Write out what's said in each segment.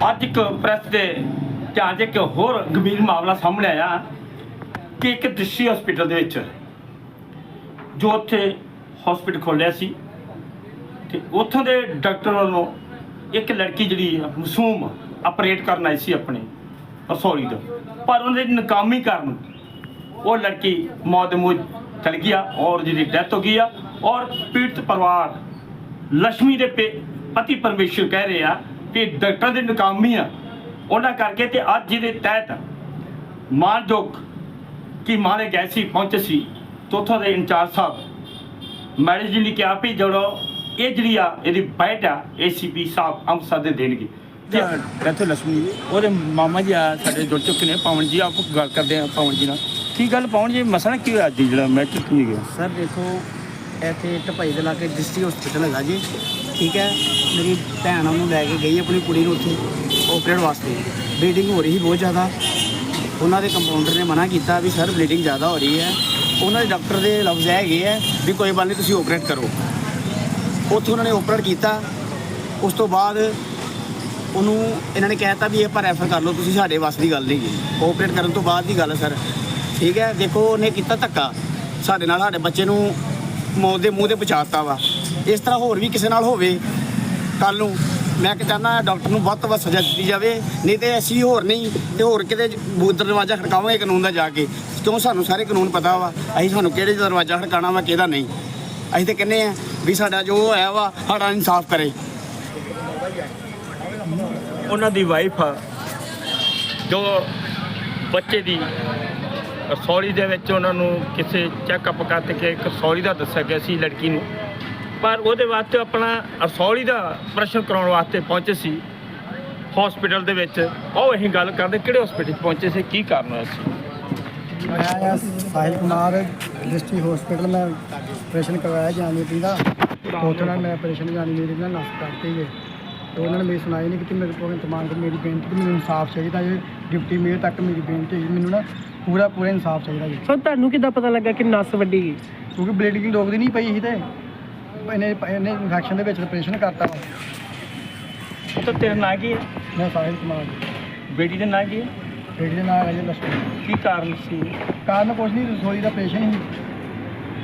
ਅੱਜ ਇੱਕ ਪ੍ਰੈਸ ਦੇ ਧਿਆਨ 'ਚ ਇੱਕ ਹੋਰ ਗੰਭੀਰ ਮਾਮਲਾ ਸਾਹਮਣੇ ਆਇਆ ਕਿ ਇੱਕ ਦ੍ਰਿਸ਼ੀ ਹਸਪੀਟਲ ਦੇ ਵਿੱਚ ਜੋ ਉੱਥੇ ਹਸਪੀਟਲ ਖੋਲ੍ਹਿਆ ਸੀ ਤੇ ਉੱਥੋਂ ਦੇ ਡਾਕਟਰ ਵੱਲੋਂ ਇੱਕ ਲੜਕੀ ਜਿਹੜੀ ਆ, ਮਾਸੂਮ ਆਪਰੇਟ ਕਰਨ ਆਈ ਸੀ ਆਪਣੇ ਰਸੋਲੀ ਤੋਂ। ਪਰ ਉਹਦੇ ਨਾਕਾਮੀ ਕਾਰਨ ਉਹ ਲੜਕੀ ਮੌਤ ਦੇ ਮੂੰਹ ਚਲ ਗਿਆ ਔਰ ਜਿਹਦੀ ਡੈਥ ਹੋ ਗਈ ਆ ਔਰ ਪੀੜਤ ਪਰਿਵਾਰ ਲక్ష్ਮੀ ਦੇ ਪੇ- ਪਤੀ ਪਰਮੇਸ਼ਰ ਕਹਿ ਰਹੇ ਆ ਕਿ ਡਾਕਟਰਾਂ ਦੀ ਨਾਕਾਮੀ ਆ। ਉਹਨਾਂ ਕਰਕੇ ਤੇ ਅੱਜ ਜਿਹਦੇ ਤਹਿਤ ਮਾਨਯੋਗ ਕੀ ਮਾਰੇ ਗਏ ਸੀ ਪਹੁੰਚੇ ਸੀ ਤੇ ਉੱਥੋਂ ਦੇ ਇੰਚਾਰਜ ਸਾਹਿਬ ਮੈਡਮ ਜੀ ਨੇ ਕਿਹਾ ਵੀ ਜਦੋਂ ਇਹ ਜਿਹੜੀ ਆ ਇਹਦੀ ਬਾਈਟ ਆ ਏਸੀਪੀ ਸਾਹਿਬ ਅੰਮ੍ਰਿਤਸਰ ਦੇ ਦੇਣਗੇ। ਇੱਥੇ ਲక్ష్ਮੀ ਜੀ ਉਹਦੇ ਮਾਮਾ ਜੀ ਆ ਸਾਡੇ ਜੁੜ ਚੁੱਕੇ ਨੇ ਪਵਨ ਜੀ ਆਪ ਗੱਲ ਕਰਦੇ ਆ ਪਵਨ ਜੀ ਨਾਲ। ਕੀ ਗੱਲ ਪਵਨ ਜੀ ਮਸਲਾ ਕੀ ਹੋਇਆ ਅੱਜ ਜਿਹੜਾ? ਮੈਟਰ ਕੀ ਗਿਆ ਸਰ ਦੇਖੋ ਇੱਥੇ ਢਪਾਈ ਦੇ ਲਾਗੇ ਡਿਸਟ੍ਰਿਕਟ ਹਸਪੀਟਲ ਹੈਗਾ ਜੀ। ਠੀਕ ਹੈ, ਮੇਰੀ ਭੈਣ ਉਹਨੂੰ ਲੈ ਕੇ ਗਈ ਆਪਣੀ ਕੁੜੀ ਨੂੰ ਉੱਥੇ ਆਪਰੇਟ ਵਾਸਤੇ। ਬਲੀਡਿੰਗ ਹੋ ਰਹੀ ਸੀ ਬਹੁਤ ਜ਼ਿਆਦਾ। ਉਹਨਾਂ ਦੇ ਕੰਪਾਊਂਡਰ ਨੇ ਮਨਾ ਕੀਤਾ ਵੀ ਸਰ ਬਲੀਡਿੰਗ ਜ਼ਿਆਦਾ ਹੋ ਰਹੀ ਹੈ। ਉਹਨਾਂ ਦੇ ਡਾਕਟਰ ਦੇ ਲਫ਼ਜ਼ ਹੈਗੇ ਹੈ ਵੀ ਕੋਈ ਗੱਲ ਨਹੀਂ, ਤੁਸੀਂ ਆਪਰੇਟ ਕਰੋ। ਉੱਥੇ ਉਹਨਾਂ ਨੇ ਆਪਰੇਟ ਕੀਤਾ। ਉਸ ਤੋਂ ਬਾਅਦ ਉਹਨੂੰ ਇਹਨਾਂ ਨੇ ਕਹਿਤਾ ਵੀ ਇਹ ਪਰ ਰੈਫਰ ਕਰ ਲਓ, ਤੁਸੀਂ ਸਾਡੇ ਵੱਸ ਦੀ ਗੱਲ ਨਹੀਂ ਗੀ। ਆਪਰੇਟ ਕਰਨ ਤੋਂ ਬਾਅਦ ਦੀ ਗੱਲ ਹੈ ਸਰ ਠੀਕ ਹੈ, ਦੇਖੋ, ਉਹਨੇ ਕੀਤਾ ਧੱਕਾ। ਸਾਡੇ ਨਾਲ, ਸਾਡੇ ਬੱਚੇ ਨੂੰ ਮੌਤ ਦੇ ਮੂੰਹ ਤੇ ਪਹੁੰਚਾਤਾ ਵਾ। ਇਸ ਤਰ੍ਹਾਂ ਹੋਰ ਵੀ ਕਿਸੇ ਨਾਲ ਹੋਵੇ ਕੱਲ ਨੂੰ ਮੈਂ ਕਿ ਚਾਹੁੰਦਾ ਡਾਕਟਰ ਨੂੰ ਵੱਧ ਤੋਂ ਵੱਧ ਸਜ਼ਾ ਦਿੱਤੀ ਜਾਵੇ, ਨਹੀਂ ਤੇ ਅਸੀਂ ਹੋਰ ਨਹੀਂ ਤੇ ਹੋਰ ਕਿਤੇ ਦਰਵਾਜ਼ਾ ਖੜਕਾਵਾਂਗੇ ਕਾਨੂੰਨ ਦਾ ਜਾ ਕੇ, ਕਿਉਂ ਸਾਨੂੰ ਸਾਰੇ ਕਾਨੂੰਨ ਪਤਾ ਵਾ, ਅਸੀਂ ਸਾਨੂੰ ਕਿਹੜੇ ਦਰਵਾਜ਼ਾ ਖੜਕਾਣਾ ਵਾ, ਕਿਹਦਾ ਨਹੀਂ। ਅਸੀਂ ਤੇ ਕਹਿੰਦੇ ਆ ਵੀ ਸਾਡਾ ਜੋ ਹੋਇਆ ਵਾ, ਸਾਡਾ ਇਨਸਾਫ ਕਰੇ। ਉਹਨਾਂ ਦੀ ਵਾਈਫ ਜੋ ਬੱਚੇ ਦੀ ਰਸੌਲੀ ਦੇ ਵਿੱਚ ਉਹਨਾਂ ਨੂੰ ਕਿਸੇ ਚੈੱਕਅਪ ਕਰਕੇ ਇੱਕ ਸੌਰੀ ਦਾ ਦੱਸਿਆ ਗਿਆ ਸੀ ਲੜਕੀ ਨੂੰ। ਪਰ ਉਹਦੇ ਵਾਸਤੇ ਆਪਣਾ ਰਸੌਲੀ ਦਾ ਪ੍ਰਸ਼ਨ ਕਰਾਉਣ ਵਾਸਤੇ ਪਹੁੰਚੇ ਸੀ ਹਸਪੀਟਲ ਦੇ ਵਿੱਚ। ਉਹ ਅਸੀਂ ਗੱਲ ਕਰਦੇ ਕਿਹੜੇ ਹਸਪੀਟਲ ਪਹੁੰਚੇ ਸੀ ਕੀ ਕਾਰਨ ਹੋਇਆ ਸੀ? ਕੁਮਾਰ ਡਿਸਟ੍ਰਿਕਟ ਹਸਪੀਟਲ ਮੈਂ ਆਪਰੇਸ਼ਨ ਕਰਵਾਇਆ ਜਾਨੀ ਪੀ ਦਾ। ਉੱਥੇ ਨਾਲ ਮੈਂ ਆਪਰੇਸ਼ਨ ਜਾਨੀ ਮੇਰੀ ਨਾਲ ਨਸ ਕਰਤੀ ਹੈ ਤੇ ਉਹਨਾਂ ਨੇ ਮੇਰੀ ਸੁਣਾਈ ਨਹੀਂ ਕਿ ਮੇਰੇ ਕੋਲ ਇੰਤਮਾਨ ਕਰ ਮੇਰੀ ਬੇਨਤੀ ਕਿ ਮੈਨੂੰ ਇਨਸਾਫ ਚਾਹੀਦਾ ਜੇ ਡਿਪਟੀ ਮੇਅਰ ਤੱਕ ਮੇਰੀ ਬੇਨਤੀ ਹੈ ਜੀ, ਮੈਨੂੰ ਨਾ ਪੂਰਾ ਪੂਰਾ ਇਨਸਾਫ ਚਾਹੀਦਾ ਜੀ। ਸਰ ਤੁਹਾਨੂੰ ਕਿੱਦਾਂ ਪਤਾ ਲੱਗਾ ਕਿ ਨਸ ਵੱਡੀ ਗਈ? ਕਿਉਂਕਿ ਬਲੀਡਿੰਗ ਰੋਕਦੀ ਨਹੀਂ ਪਈ ਸੀ ਤੇ। ਇਹਨੇ ਇਹਨੇ ਇਨਫੈਕਸ਼ਨ ਦੇ ਵਿੱਚ ਆਪਰੇਸ਼ਨ ਕਰਤਾ ਵਾ। ਉਹ ਤਾਂ ਤੇਰਾ ਨਾਂ ਕੀ ਹੈ? ਮੈਂ ਸਾਹਿਲ ਕੁਮਾਰ। ਬੇਟੀ ਦਾ ਨਾਂ ਕੀ ਹੈ? ਬੇਟੀ ਦੇ ਨਾਲ ਅਜੇ ਲక్ష్ਮੀ ਕੀ ਕਾਰਨ ਸੀ? ਕਾਰਨ ਕੁਛ ਨਹੀਂ ਰਸੋਈ ਦਾ ਆਪਰੇਸ਼ਨ ਸੀ।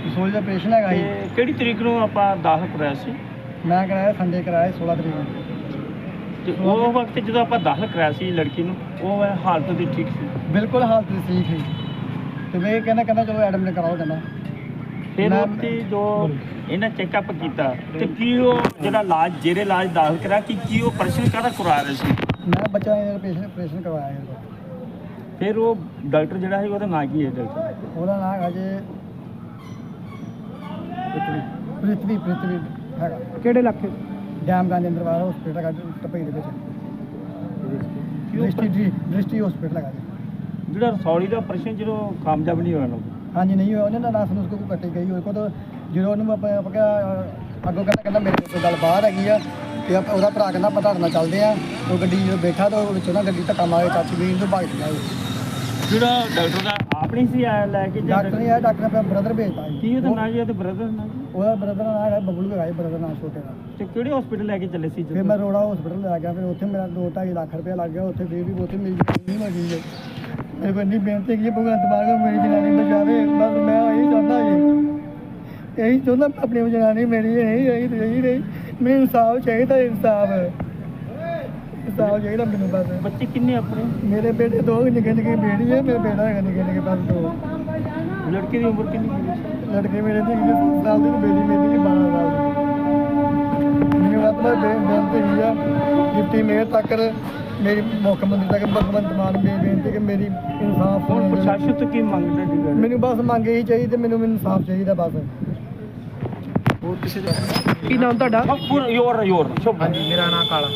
ਰਸੋਈ ਦਾ ਆਪਰੇਸ਼ਨ ਹੈਗਾ ਸੀ। ਤੇ ਕਿਹੜੀ ਤਰੀਕ ਨੂੰ ਆਪਾਂ ਦਾਖਲ ਕਰਾਇਆ ਸੀ? ਮੈਂ ਕਰਾਇਆ ਸੰਡੇ ਕਰਾਇਆ 16 ਤਰੀਕ ਨੂੰ। ਤੇ ਉਹ ਵਕਤ ਜਦੋਂ ਆਪਾਂ ਦਾਖਲ ਕਰਾਇਆ ਸੀ ਲੜਕੀ ਨੂੰ ਉਹ ਹਾਲਤ ਦੀ ਠੀਕ ਸੀ? ਬਿਲਕੁਲ ਹਾਲਤ ਠੀਕ ਸੀ। ਤੇ ਮੈਂ ਇਹ ਕਹਿੰਦਾ ਕਹਿੰਦਾ ਚਲੋ ਐਡਮਿਟ ਕਰਾਓ ਕਹਿੰਦਾ। ਫਿਰ ਉੱਥੇ ਜੋ ਇਹਨਾਂ ਚੈੱਕਅਪ ਕੀਤਾ ਤੇ ਕੀ ਉਹ ਜਿਹੜਾ ਇਲਾਜ ਜਿਹੜੇ ਇਲਾਜ ਦਾਖਲ ਕਰਾ ਕਿ ਕੀ ਉਹ ਪ੍ਰਸ਼ਨ ਕਾਹਦਾ ਕਰਵਾ ਰਹੇ ਸੀ? ਮੈਂ ਬੱਚਾ ਇਹਦਾ ਪੇਸ਼ੈਂਟ ਆਪਰੇਸ਼ਨ ਕਰਵਾਇਆ ਇਹਦਾ ਫਿਰ ਉਹ ਡਾਕਟਰ ਜਿਹੜਾ ਸੀ ਉਹਦਾ ਨਾਂ ਕੀ ਹੈ ਡਾਕਟਰ? ਉਹਦਾ ਨਾਮ ਹੈਗਾ ਜੇ ਪ੍ਰਿਥਵੀ ਪ੍ਰਿਥਵੀ ਹੈਗਾ। ਕਿਹੜੇ ਇਲਾਕੇ? ਡੈਮ ਗੰਜ ਅੰਦਰਵਾਰ ਹਸਪੀਟਲ ਹੈਗਾ ਟਪਈ ਦੇ ਵਿੱਚ। ਦ੍ਰਿਸ਼ਟੀ ਜੀ ਦ੍ਰਿਸ਼ਟੀ ਹਸਪੀਟਲ ਹੈਗਾ ਜੀ। ਜਿਹੜਾ ਰਸੌਲੀ ਦਾ ਪ੍ਰਸ਼ਨ ਜਦੋਂ ਕਾਮਯਾਬ ਨਹੀਂ ਹੋਇਆ ਨਾ? ਹਾਂਜੀ, ਨਹੀਂ ਹੋਇਆ ਉਹਨੇ ਦਾ ਨਾਸ ਨੂੰ ਕੋਈ ਕੱਟੀ ਗਈ, ਉਹ ਕੋ ਤਾਂ ਜਦੋਂ ਉਹਨੂੰ ਆਪਾਂ ਆਪਾਂ ਕਿਹਾ, ਅੱਗੋਂ ਕਹਿੰਦਾ ਕਹਿੰਦਾ, ਮੇਰੇ ਕੋਲ ਗੱਲ ਬਾਹਰ ਹੈਗੀ ਆ, ਤੇ ਆਪਾਂ- ਉਹਦਾ ਭਰਾ ਕਹਿੰਦਾ, ਆਪਾਂ ਤੁਹਾਡੇ ਨਾਲ ਚੱਲਦੇ ਆ, ਉਹ ਗੱਡੀ ਜਦੋਂ ਬੈਠਾ ਤਾਂ ਉਹ ਵਿੱਚੋਂ ਨਾ ਗੱਡੀ ਧੱਕਾ ਮਾਰੇ ਟੱਚ ਵੀ ਤੋਂ ਭੱਜ ਗਿਆ ਜਿਹੜਾ ਡਾਕਟਰ ਦਾ ਆਪ ਨਹੀਂ ਸੀ ਆਇਆ ਲੈ ਕੇ ਜਾਂ ਡਾਕਟਰ ਨਹੀਂ ਆਇਆ ਡਾਕਟਰ ਨੇ ਆਪਣਾ ਬ੍ਰਦਰ ਭੇਜਤਾ ਜੀ। ਕੀ ਉਹਦਾ ਨਾਂ ਜੀ ਉਹਦੇ ਬ੍ਰਦਰ ਨਾਂ ਜੀ? ਉਹਦਾ ਬ੍ਰਦਰ ਨਾਲ ਹੈਗਾ ਬਬਲੂ ਹੈਗਾ ਬ੍ਰਦਰ ਨਾਲ ਛੋਟੇ ਦਾ। ਤੇ ਕਿਹੜੇ ਹਸਪੀਟਲ ਲੈ ਕੇ ਚੱਲੇ ਸੀ ਫਿਰ ਮੈਂ ਰੋੜਾ ਹਸਪੀਟਲ ਲੈ ਗਿਆ ਫਿਰ ਉੱਥੇ ਮੇਰਾ 2.5 ਲੱਖ ਰੁਪਇਆ ਲੱਗ ਗਿਆ ਉੱਥੇ ਫਿਰ ਵੀ ਉੱਥੇ ਮੇਰੀ ਨਹੀਂ ਲੱਗੀ ਹੈ ਮੇਰੇ ਕੋਲ ਬੇਨਤੀ ਕੀ ਭਗਵੰਤ ਮਾਨ ਮੇਰੀ ਜਨਾਨੀ ਬਚਾਵੇ ਬਸ ਮੈਂ ਇਹੀ ਚਾਹੁੰਦਾ ਜੀ। ਇਹੀ ਚਾਹੁੰਦਾ ਆਪਣੀ ਜਨਾਨੀ ਮੇਰੀ ਨਹੀਂ ਰਹੀ ਤੇ ਰਹੀ ਰਹੀ। ਮੈਨੂੰ ਇਨਸਾਫ ਚਾਹੀਦਾ ਇਨਸਾਫ। ਇਨਸਾਫ ਚਾਹੀਦਾ ਮੈਨੂੰ ਬਸ। ਬੱਚੇ ਕਿੰਨੇ ਆਪਣੇ? ਮੇਰੇ ਬੇਟੇ ਦੋ ਨਿੱਕੇ ਨਿੱਕੇ ਬੇਟੀ ਹੈ ਮੇਰਾ ਬੇਟਾ ਹੈਗਾ ਨਿੱਕੇ ਨਿੱਕੇ ਬਸ ਦੋ। ਲੜਕੀ ਦੀ ਉਮਰ ਕਿੰਨੀ ਸੀ ਲੜਕੇ ਮੇਰੇ ਦੀ 19 ਸਾਲ ਦੀ ਬੇਟੀ ਮੇਰੀ ਦੀ 12 ਸਾਲ ਦੀ। ਮੈਨੂੰ ਵੱਧ ਤੋਂ ਵੱਧ ਬੇ- ਬੇਨਤੀ ਹੀ ਆ ਡਿਪਟੀ ਮੇਅਰ ਤੱਕ ਮੇਰੀ ਮੁੱਖ ਮੰਤਰੀ ਤੱਕ ਭਗਵੰਤ ਮਾਨ ਦੀ ਬੇਨਤੀ ਕਿ ਮੇਰੀ ਇਨਸਾਫ ਹੁਣ ਪ੍ਰਸ਼ਾਸਨ ਤੋਂ ਕੀ ਮੰਗਦੇ ਜੀ। ਮੈਨੂੰ ਬਸ ਮੰਗ ਇਹੀ ਚਾਹੀਦੀ ਤੇ ਮੈਨੂੰ ਇਨਸਾਫ ਚਾਹੀਦਾ ਬਸ। ਹੋਰ ਕਿਸੇ ਦਾ? ਕੀ ਨਾਮ ਤੁਹਾਡਾ? ਯੋਰ ਯੋਰ ਸ਼ੁਭ। ਹਾਂਜੀ ਮੇਰਾ ਨਾਮ ਕਾਲਾ।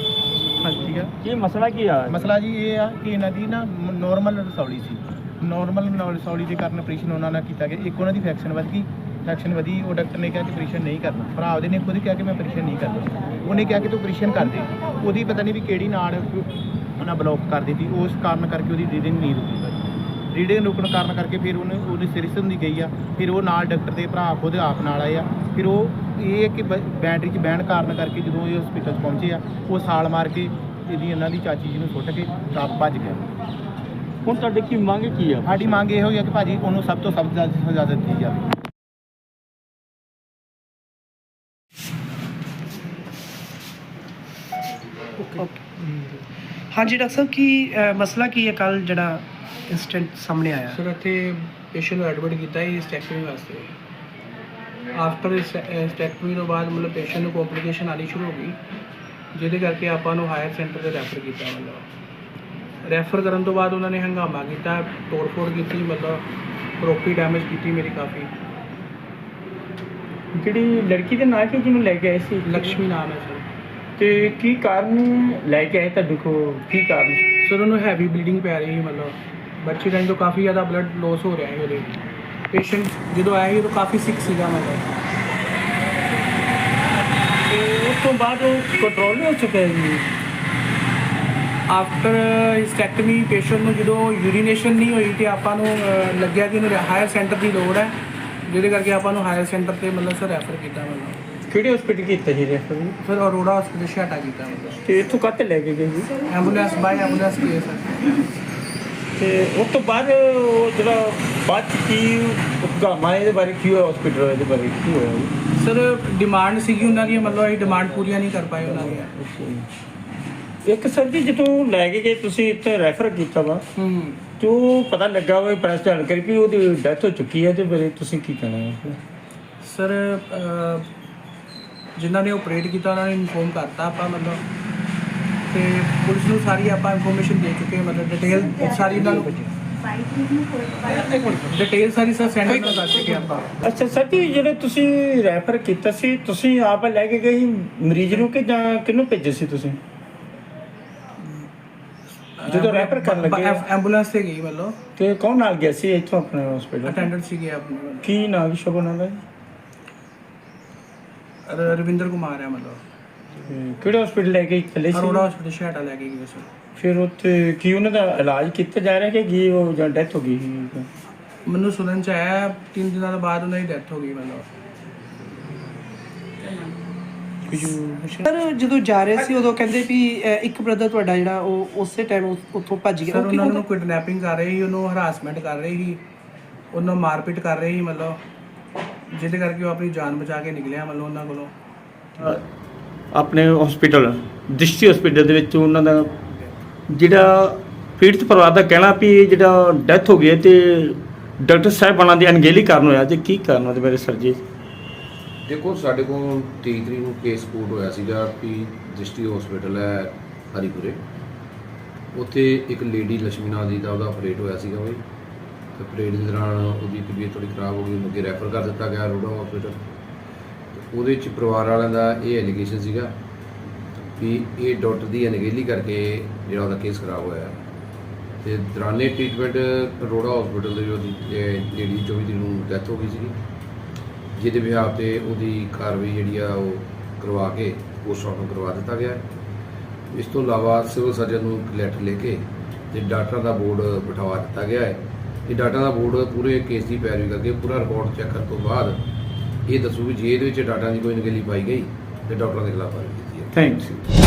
ਠੀਕ ਹੈ ਕੀ ਮਸਲਾ ਕੀ ਆ? ਮਸਲਾ ਜੀ ਇਹ ਆ ਕਿ ਇਹਨਾਂ ਦੀ ਨਾ ਨੋਰਮਲ ਰਸੌਲੀ ਸੀ। ਨੋਰਮਲ ਰਸੌਲੀ ਦੇ ਕਾਰਨ ਆਪਰੇਸ਼ਨ ਉਹਨਾਂ ਨਾਲ ਕੀਤਾ ਗਿਆ। ਇੱਕ ਉਹਨਾਂ ਦੀ ਫੈਕਸ਼ਨ ਵੱਧ ਗਈ ਫੈਕਸ਼ਨ ਵਧੀ ਉਹ ਡਾਕਟਰ ਨੇ ਕਿਹਾ ਕਿ ਆਪਰੇਸ਼ਨ ਨਹੀਂ ਕਰਨਾ। ਭਰਾ ਉਹਦੇ ਨੇ ਖੁਦ ਕਿਹਾ ਕਿ ਮੈਂ ਆਪਰੇਸ਼ਨ ਨਹੀਂ ਕਰਨਾ। ਉਹਨੇ ਕਿਹਾ ਕਿ ਤੂੰ ਆਪਰੇਸ਼ਨ ਕਰ ਦੇ। ਉਹਦੀ ਪਤਾ ਨਹੀਂ ਵੀ ਕਿਹੜੀ ਨਾੜ ਉਹਨਾਂ ਬਲੌਕ ਕਰ ਦਿੱਤੀ। ਉਸ ਕਾਰਨ ਕਰਕੇ ਉਹਦੀ ਰੀਡਿੰਗ ਨਹੀਂ ਰੁਕੀ ਰੀਡਿੰਗ ਰੁਕਣ ਕਾਰਨ ਕਰਕੇ ਫਿਰ ਉਹਨੇ ਉਹਦੀ ਸੀਰੀਅਸ ਹੁੰਦੀ ਗਈ ਆ। ਫਿਰ ਉਹ ਨਾਲ ਡਾਕਟਰ ਦੇ ਭਰਾ ਖੁਦ ਆਪ ਨਾਲ ਆਏ ਆ। ਫਿਰ ਉਹ ਇਹ ਹੈ ਕਿ ਬ- ਬੈਟਰੀ 'ਚ ਬਹਿਣ ਕਾਰਨ ਕਰਕੇ ਜਦੋਂ ਇਹ ਹਸਪੀਟਲ 'ਚ ਪਹੁੰਚੇ ਆ ਉਹ ਸਾਲ ਮਾਰ ਕੇ ਇਹਦੀ ਇਹਨਾਂ ਦੀ ਚਾਚੀ ਜੀ ਨੂੰ ਸੁੱਟ ਕੇ ਤਾਂ ਭੱਜ ਗਿਆ ਹੁਣ ਤੁਹਾਡੇ ਕੀ ਮੰਗ ਕੀ ਆ? ਸਾਡੀ ਮੰਗ ਇਹ ਹੋਈ ਹੈ ਕਿ ਭਾਜੀ ਉਹਨੂੰ ਸਭ ਤੋਂ ਸਖਤ ਸਜ਼ਾ ਦਿੱਤੀ ਜਾਵੇ। ਹਾਂਜੀ ਡਾਕਟਰ ਸਾਹਿਬ ਕੀ ਅਹ, ਮਸਲਾ ਕੀ ਹੈ ਕੱਲ ਜਿਹੜਾ ਇਨਸੀਡੈਂਟ ਸਾਹਮਣੇ ਆਇਆ? ਸਰ ਇੱਥੇ ਪੇਸ਼ੈਂਟ ਨੂੰ ਐਡਮਿਟ ਕੀਤਾ ਸੀ ਸਟੈਕਟਮੀ ਵਾਸਤੇ। ਆਫਟਰ ਸਟੈਕਟਮੀ ਤੋਂ ਬਾਅਦ ਮਤਲਬ ਪੇਸ਼ੈਂਟ ਨੂੰ ਕੰਪਲਿਕੇਸ਼ਨ ਆਣੀ ਸ਼ੁਰੂ ਹੋ ਗਈ ਜਿਹਦੇ ਕਰਕੇ ਆਪਾਂ ਨੂੰ ਹਾਇਰ ਸੈਂਟਰ ਤੇ ਰੈਫਰ ਕੀਤਾ ਮਤਲਬ। ਰੈਫਰ ਕਰਨ ਤੋਂ ਬਾਅਦ ਉਹਨਾਂ ਨੇ ਹੰਗਾਮਾ ਕੀਤਾ ਤੋੜ-ਫੋੜ ਕੀਤੀ ਮਤਲਬ ਪ੍ਰੋਪਰਟੀ ਡੈਮੇਜ ਕੀਤੀ ਮੇਰੀ ਕਾਫੀ। ਜਿਹੜੀ ਲੜਕੀ ਦੇ ਨਾਂ ਕੀ ਜਿਹਨੂੰ ਲੈ ਕੇ ਆਏ ਸੀ? ਲక్ష్ਮੀ ਨਾਮ ਹੈ ਸਰ। ਤੇ ਕੀ ਕਾਰਨ ਲੈ ਕੇ ਆਏ ਤੁਹਾਡੇ ਕੋਲ? ਕੀ ਕਾਰਨ? ਸਰ ਉਹਨੂੰ ਹੈਵੀ ਬਲੀਡਿੰਗ ਪੈ ਰਹੀ ਸੀ ਮਤਲਬ। ਬੱਚੇ ਟਾਈਮ ਤੋਂ ਕਾਫੀ ਜ਼ਿਆਦਾ ਬਲੱਡ ਲਾਸ ਹੋ ਰਿਹਾ ਸੀ ਉਹਦੇ। ਪੇਸ਼ੈਂਟ ਜਦੋਂ ਆਇਆ ਸੀ ਉਦੋਂ ਕਾਫੀ ਸਿਕ ਸੀਗਾ ਮਤਲਬ ਤੇ ਉਸ ਤੋਂ ਬਾਅਦ ਉਹ ਕੰਟਰੋਲ ਹੋ ਚੁੱਕਿਆ ਜੀ। ਆਫਟਰ ਹਿਸਟੈਕਟਮੀ ਪੇਸ਼ੈਂਟ ਨੂੰ ਜਦੋਂ ਯੂਰੀਨੇਸ਼ਨ ਨਹੀਂ ਹੋਈ ਤੇ ਆਪਾਂ ਨੂੰ ਲੱਗਿਆ ਕਿ ਇਹਨੂੰ ਹਾਇਰ ਸੈਂਟਰ ਦੀ ਲੋੜ ਹੈ ਜਿਹਦੇ ਕਰਕੇ ਆਪਾਂ ਨੂੰ ਹਾਇਰ ਸੈਂਟਰ ਤੇ ਮਤਲਬ ਸਰ ਰੈਫਰ ਕੀਤਾ ਮਤਲਬ ਕਿਹੜੇ ਹਸਪੀਟਲ ਕੀਤਾ ਜੀ ਰੈਫਰ ਫਿਰ ਅਰੋੜਾ ਹਸਪੀਟਲ ਛਾਟਾ ਕੀਤਾ ਮਤਲਬ ਤੇ ਇੱਥੋਂ ਕੱਤੇ ਲੈ ਕੇ ਗਏ ਜੀ? ਐਂਬੂਲੈਂਸ ਬਾਈ ਐਂਬੂਲੈਂਸ ਕੇਸ ਹੈ। ਤੇ ਉਸ ਤੋਂ ਬਾਅਦ ਉਹ ਜਿਹੜਾ ਬਾਅਦ 'ਚ ਕੀ ਗਾਮਾ ਇਹਦੇ ਬਾਰੇ ਕੀ ਹੋਇਆ ਹਸਪੀਟਲ ਇਹਦੇ ਬਾਰੇ ਕੀ ਹੋਇਆ? ਜੀ ਸਰ ਡਿਮਾਂਡ ਸੀਗੀ ਉਹਨਾਂ ਦੀ ਮਤਲਬ ਅਸੀਂ ਡਿਮਾਂਡ ਪੂਰੀਆਂ ਨਹੀਂ ਕਰ ਪਾਏ ਉਹਨਾਂ ਦੀਆਂ ਇੱਕ ਸਰ ਜੀ ਜਦੋਂ ਲੈ ਕੇ ਗਏ ਤੁਸੀਂ ਇੱਥੇ ਰੈਫਰ ਕੀਤਾ ਵਾ ਹੂੰ। ਜੋ ਪਤਾ ਲੱਗਾ ਵਾ ਪ੍ਰੈਸ ਜਾਣਕਾਰੀ ਵੀ ਉਹਦੀ ਡੈਥ ਹੋ ਚੁੱਕੀ ਹੈ ਤੇ ਬਾਰੇ ਤੁਸੀਂ ਕੀ ਕਹਿਣਾ ਹੈ? ਸਰ ਅਹ, ਜਿਨ੍ਹਾਂ ਨੇ ਆਪਰੇਟ ਕੀਤਾ ਉਹਨਾਂ ਨੇ ਇਨਫੋਰਮ ਕਰਤਾ ਆਪਾਂ ਮਤਲਬ। ਤੇ ਪੁਲਿਸ ਨੂੰ ਸਾਰੀ ਆਪਾਂ ਇਨਫੋਰਮੇਸ਼ਨ ਦੇ ਚੁੱਕੇ ਹਾਂ, ਮਤਲਬ ਡਿਟੇਲ ਸਾਰੀ ਉਹਨਾਂ ਨੂੰ ਇੱਕ ਮਿੰਟ ਡਿਟੇਲ ਸਾਰੀ ਸਰ ਸੈਂਡ ਕਰ ਚੁੱਕੇ ਆਪਾਂ। ਅੱਛਾ ਸਰ ਜੀ ਜਿਹੜੇ ਤੁਸੀਂ ਰੈਫਰ ਕੀਤਾ ਸੀ ਤੁਸੀਂ ਆਪ ਲੈ ਕੇ ਗਏ ਸੀ ਮਰੀਜ਼ ਨੂੰ ਕਿ ਜਾਂ ਕਿਹਨੂੰ ਭੇਜੇ ਸੀ ਤੁਸੀਂ? ਜਦੋਂ ਰੈਫਰ ਕਰਨ ਲੱਗੇ। ਐਂਬੂਲੈਂਸ ਤੇ ਗਈ ਮਤਲਬ। ਤੇ ਕੌਣ ਨਾਲ ਗਿਆ ਸੀ ਇੱਥੋਂ ਆਪਣੇ ਹਸਪੀਟਲ ਅਟੈਂਡੈਂਟ ਸੀਗੇ ਆਪਣੇ ਕੀ ਨਾਮ ਉਹਨਾਂ ਦਾ ਰਵਿੰਦਰ ਕੁਮਾਰ ਹੈ ਮਤਲਬ। ਤੇ ਕਿਹੜੇ ਹਸਪੀਟਲ ਲੈ ਕੇ ਇਕੱਲੇ ਸੀ? ਅਰੋੜਾ ਹਸਪੀਟਲ ਛਾਟਾ ਲੈ ਕੇ ਗਏ ਸਰ ਫਿਰ ਉੱਥੇ ਕੀ ਉਹਨਾਂ ਦਾ ਇਲਾਜ ਕੀਤਾ ਜਾ ਰਿਹਾ ਕਿ ਕੀ ਉਹ ਜਾਂ ਡੈਥ ਹੋ ਗਈ? ਸੀ ਮੈਨੂੰ ਸੁਣਨ ਚ ਆਇਆ ਤਿੰਨ ਦਿਨਾਂ ਬਾਅਦ ਉਹਨਾਂ ਦੀ ਡੈਥ ਹੋ ਗਈ ਮਤਲਬ ਸਰ ਜਦੋਂ ਜਾ ਰਹੇ ਸੀ ਉਦੋਂ ਕਹਿੰਦੇ ਵੀ ਅਹ, ਇੱਕ ਬ੍ਰਦਰ ਤੁਹਾਡਾ ਜਿਹੜਾ ਉਹ ਉਸੇ ਟਾਈਮ ਉੱਥੋਂ ਭੱਜ ਗਿਆ। ਸਰ ਉਹ ਕੀ ਉਹਨਾਂ ਨੂੰ ਕਿਡਨੈਪਿੰਗ ਕਰ ਰਹੇ ਸੀ ਉਹਨੂੰ ਹਰਾਸਮੈਂਟ ਕਰ ਰਹੇ ਸੀ ਉਹਨੂੰ ਮਾਰਪੀਟ ਕਰ ਰਹੇ ਸੀ ਮਤਲਬ ਜਿਹਦੇ ਕਰਕੇ ਉਹ ਆਪਣੀ ਜਾਨ ਬਚਾ ਕੇ ਨਿਕਲਿਆ ਮਤਲਬ ਉਹਨਾਂ ਕੋਲੋਂ। ਆਪਣੇ ਹਸਪੀਟਲ ਦ੍ਰਿਸ਼ਟੀ ਹਸਪੀਟਲ ਦੇ ਵਿੱਚ ਉਹਨਾਂ ਦਾ ਜਿਹੜਾ ਪੀੜਤ ਪਰਿਵਾਰ ਦਾ ਕਹਿਣਾ ਵੀ ਜਿਹੜਾ ਡੈਥ ਹੋ ਗਈ ਹੈ ਤੇ ਡਾਕਟਰ ਸਾਹਿਬਾਨਾਂ ਦੀ ਅਣਗਹਿਲੀ ਕਾਰਨ ਹੋਇਆ ਤੇ ਕੀ ਕਾਰਨ ਉਹਦੇ ਬਾਰੇ ਸਰ ਜੀ? ਦੇਖੋ, ਸਾਡੇ ਕੋਲ 23 ਤਰੀਕ ਨੂੰ ਕੇਸ ਰਿਪੋਰਟ ਹੋਇਆ ਸੀਗਾ ਵੀ ਦ੍ਰਿਸ਼ਟੀ ਹਸਪੀਟਲ ਹੈ ਹਰੀਪੁਰੇ। ਉੱਥੇ ਇੱਕ ਲੇਡੀ ਲక్ష్ਮੀ ਨਾਂ ਦੀ ਦਾ ਉਹਦਾ ਆਪਰੇਟ ਹੋਇਆ ਸੀਗਾ ਬਈ ਤੇ ਆਪਰੇਟ ਦੇ ਦੌਰਾਨ ਉਹਦੀ ਤਬੀਅਤ ਥੋੜੀ ਖਰਾਬ ਹੋ ਗਈ, ਉਹਨੂੰ ਅੱਗੇ ਰੈਫਰ ਕਰ ਦਿੱਤਾ ਗਿਆ ਰੋਡਾ ਹਸਪੀਟਲ ਉਹਦੇ ਚ ਪਰਿਵਾਰ ਵਾਲਿਆਂ ਦਾ ਇਹ ਐਲੀਗੇਸ਼ਨ ਸੀਗਾ ਵੀ ਇਹ ਡਾਕਟਰ ਦੀ ਅਣਗਹਿਲੀ ਕਰਕੇ ਜਿਹੜਾ ਉਹਦਾ ਕੇਸ ਖਰਾਬ ਹੋਇਆ ਤੇ ਦੌਰਾਨੇ ਟ੍ਰੀਟਮੈਂਟ ਅਰੋੜਾ ਹਸਪੀਟਲ ਦੇ ਉਹਦੀ ਲੇਡੀ 24 ਦਿਨ ਨੂੰ ਡੈਥ ਹੋ ਗਈ ਸੀਗੀ, ਜਿਹਦੇ ਵਿਆਹ ਤੇ ਉਹਦੀ ਕਾਰਵਾਈ ਜਿਹੜੀ ਆ ਉਹ ਕਰਵਾ ਕੇ ਪੋਸਟਮਾਰਟਮ ਕਰਵਾ ਦਿੱਤਾ ਗਿਆ ਹੈ। ਇਸ ਤੋਂ ਇਲਾਵਾ ਸਿਵਲ ਸਰਜਨ ਨੂੰ ਇੱਕ ਲੈਟਰ ਲੈ ਕੇ ਤੇ ਡਾਕਟਰਾਂ ਦਾ ਬੋਰਡ ਬਿਠਾਵਾ ਦਿੱਤਾ ਗਿਆ ਹੈ ਇਹ ਡਾਟਾ ਦਾ ਬੋਰਡ ਪੂਰੇ ਕੇਸ ਦੀ ਪੈਰਵੀ ਕਰਕੇ ਪੂਰਾ ਰਿਕਾਰਡ ਚੈੱਕ ਕਰਨ ਤੋਂ ਬਾਅਦ ਇਹ ਦੱਸੂ ਵੀ ਜੇ ਇਹਦੇ ਵਿੱਚ ਡਾਟਾ ਦੀ ਕੋਈ ਨਗਲੀ ਪਾਈ ਗਈ, ਤੇ ਡਾਕਟਰਾਂ ਦੇ ਖਿਲਾਫ ਕਾਰਵਾਈ ਕੀਤੀ ਹੈ ਥੈਂਕ ਯੂ